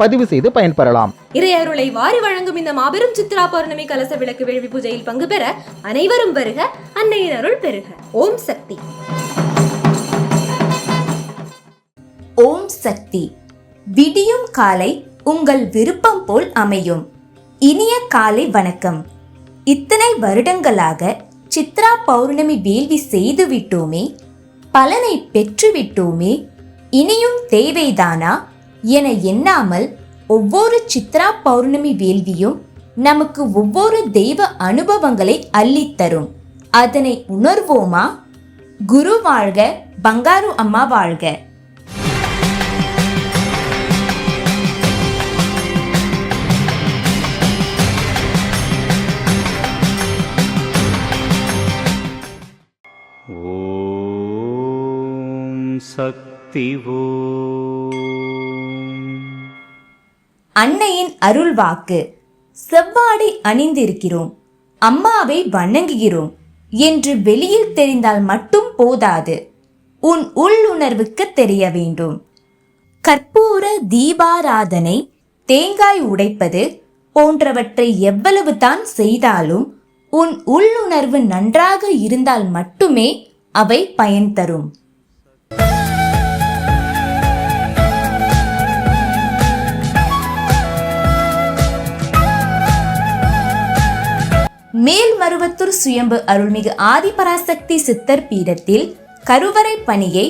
பதிவு செய்து பயன்பெறலாம். இறையருளை வாரி வழங்கும் இந்த மாபெரும் சித்ரா பௌர்ணமி கலச விளக்கு வேள்வி பூஜையில் பங்கு பெற அனைவரும் வருக அன்னையின் அருள் பெறுக ஓம் சக்தி. ஓம் சக்தி. விடியும் காலை உங்கள் விருப்பம் போல் அமையும். இனிய காலை வணக்கம். இத்தனை வருடங்களாக சித்ரா பௌர்ணமி வேள்வி செய்து விட்டோமே பலனை பெற்று விட்டோமே இனியும் தேவைதானா? என எண்ணாமல் ஒவ்வொரு சித்ரா பௌர்ணமி வேள்வியும் நமக்கு ஒவ்வொரு தெய்வ அனுபவங்களை அள்ளித்தரும் அதனை உணர்வோமா? குரு வாழ்க பங்காரு அம்மா வாழ்க. ॐ சக்தி அன்னையின் அருள் வாக்கு செவ்வாடை அணிந்திருக்கிறோம். அம்மாவை வணங்குகிறோம். என்று வெளியில் தெரிந்தால் மட்டும் போதாது. உன் உள்ளுணர்வுக்கு தெரிய வேண்டும். கற்பூர தீபாராதனை தேங்காய் உடைப்பது போன்றவற்றை எவ்வளவு தான் செய்தாலும் உன் உள்ளுணர்வு நன்றாக இருந்தால் மட்டுமே அவை பயன் தரும். திருச்செந்தூர் சுயம்பு அருள்மிகு ஆதிபராசக்தி சித்தர் பீடத்தில் கருவறை பணியை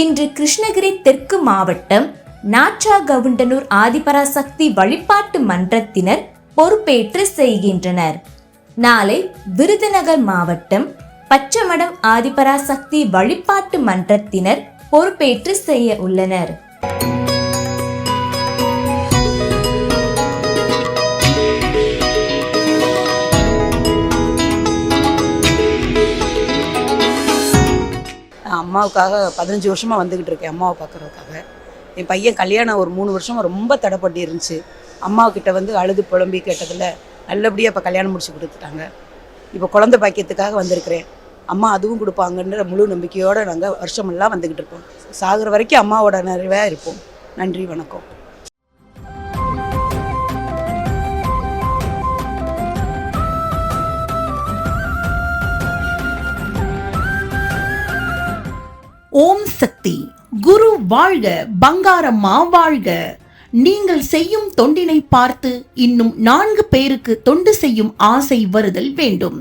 இன்று கிருஷ்ணகிரி தெற்கு மாவட்டம் நாச்சா கவுண்டனூர் ஆதிபராசக்தி வழிபாட்டு மன்றத்தினர் பொறுப்பேற்று செய்கின்றனர். நாளை விருதுநகர் மாவட்டம் பச்சமடம் ஆதிபராசக்தி வழிபாட்டு மன்றத்தினர் பொறுப்பேற்று செய்ய உள்ளனர். அம்மாவுக்காக பதினஞ்சு வருஷமாக வந்துக்கிட்டு இருக்கேன் அம்மாவை பார்க்குறதுக்காக. என் பையன் கல்யாணம் ஒரு மூணு வருஷமாக ரொம்ப தடைப்பட்டு இருந்துச்சு. அம்மாக்கிட்ட வந்து அழுது புலம்பி கேட்டதில் நல்லபடியாக இப்போ கல்யாணம் முடிச்சு கொடுத்துட்டாங்க. இப்போ குழந்தை பாக்கியத்துக்காக வந்திருக்கிறேன். அம்மா அதுவும் கொடுப்பாங்கன்ற முழு நம்பிக்கையோடு நாங்கள் வருஷமெல்லாம் வந்துக்கிட்டு இருப்போம் சாகுற வரைக்கும் அம்மாவோட நிறைவாக இருப்போம். நன்றி வணக்கம். சக்தி. குரு வாழ்க பங்காரம்மா வாழ்க. நீங்கள் செய்யும் தொண்டினை பார்த்து இன்னும் நான்கு பேருக்கு தொண்டு செய்யும் ஆசை வருதல் வேண்டும்.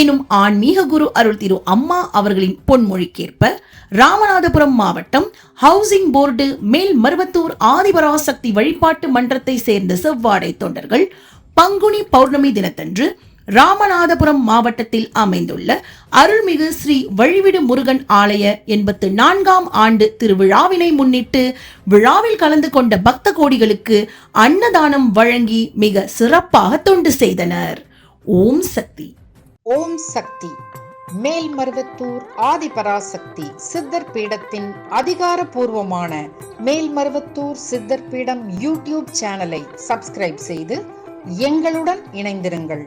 எனும் ஆன்மீக குரு அருள் திரு அம்மா அவர்களின் பொன்மொழிக்கேற்ப ராமநாதபுரம் மாவட்டம் ஹவுசிங் போர்டு மேல் மருவத்தூர் ஆதிபராசக்தி வழிபாட்டு மன்றத்தை சேர்ந்த செவ்வாடை தொண்டர்கள் பங்குனி பௌர்ணமி தினத்தன்று ராமநாதபுரம் மாவட்டத்தில் அமைந்துள்ள அருள்மிகு ஸ்ரீ வழிவிடு முருகன் ஆலய எண்பத்து நான்காம் ஆண்டு திருவிழாவினை முன்னிட்டு விழாவில் கலந்து கொண்ட பக்த கோடிகளுக்கு அன்னதானம் வழங்கி மிக சிறப்பாக தொண்டு செய்தனர். ஓம் சக்தி. ஓம் சக்தி. மேல்மருவத்தூர் ஆதிபராசக்தி சித்தர் பீடத்தின் அதிகாரபூர்வமான மேல்மருவத்தூர் சித்தர் பீடம் யூடியூப் சேனலை சப்ஸ்கிரைப் செய்து எங்களுடன் இணைந்திருங்கள்.